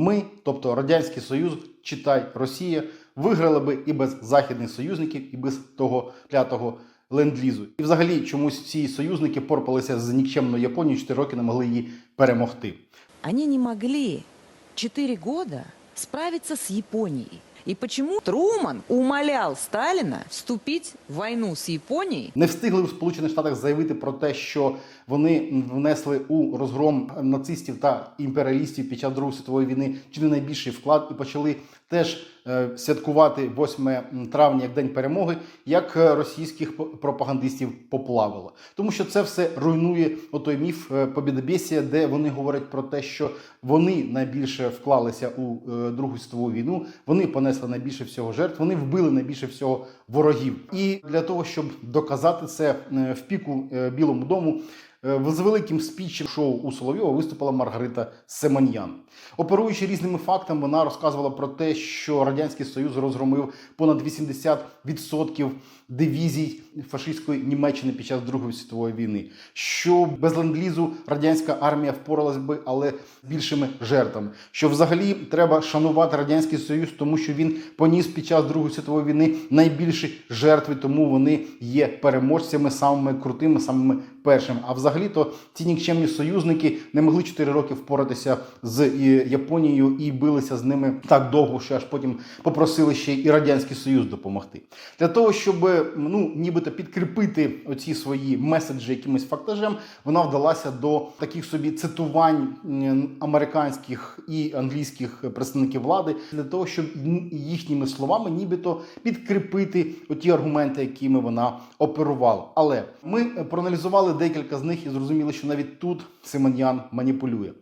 Ми, тобто Радянський Союз, читай Росія, виграли би і без західних союзників, і без того клятого ленд-лізу. І взагалі чомусь ці союзники порпалися з нікчемною Японією, 4 роки не могли її перемогти. Вони не могли четыре года справиться з Японией. И почему Труман умолял Сталіна вступить в війну з Японією? Не встигли в Сполучених Штатах заявити про те, що вони внесли у розгром нацистів та імперіалістів під час Другої світової війни чи не найбільший вклад, і почали теж святкувати 8 травня як день перемоги, як е, російських пропагандистів поплавило. Тому що це все руйнує отой міф е, побєдобєсія, де вони говорять про те, що вони найбільше вклалися у е, Другу світову війну, вони понесли найбільше всього жертв, вони вбили найбільше всього ворогів. І для того, щоб доказати це е, в піку е, Білому дому. Е, З великим спічем шоу у Соловйова виступила Маргарита Семен'ян. Оперуючи різними фактами, вона розказувала про те, що Радянський Союз розгромив понад 80% дивізій фашистської Німеччини під час Другої світової війни. Що без ленд-лізу радянська армія впоралась би, але більшими жертвами. Що взагалі треба шанувати радянський союз, тому що він поніс під час Другої світової війни найбільші жертви, тому вони є переможцями, самими крутими, самими першими. А взагалі-то ці нікчемні союзники не могли 4 роки впоратися з е, Японією і билися з ними так довго, що аж потім попросили ще і радянський союз допомогти. Для того, щоб е, ну нібито підкріпити оці свої меседжі якимось фактажем, вона вдалася до таких собі цитувань американських і англійських представників влади для того, щоб їхніми словами нібито підкріпити оті аргументи, якими вона оперувала. Але ми проаналізували декілька з них і зрозуміли, що навіть тут Симоньян маніпулює.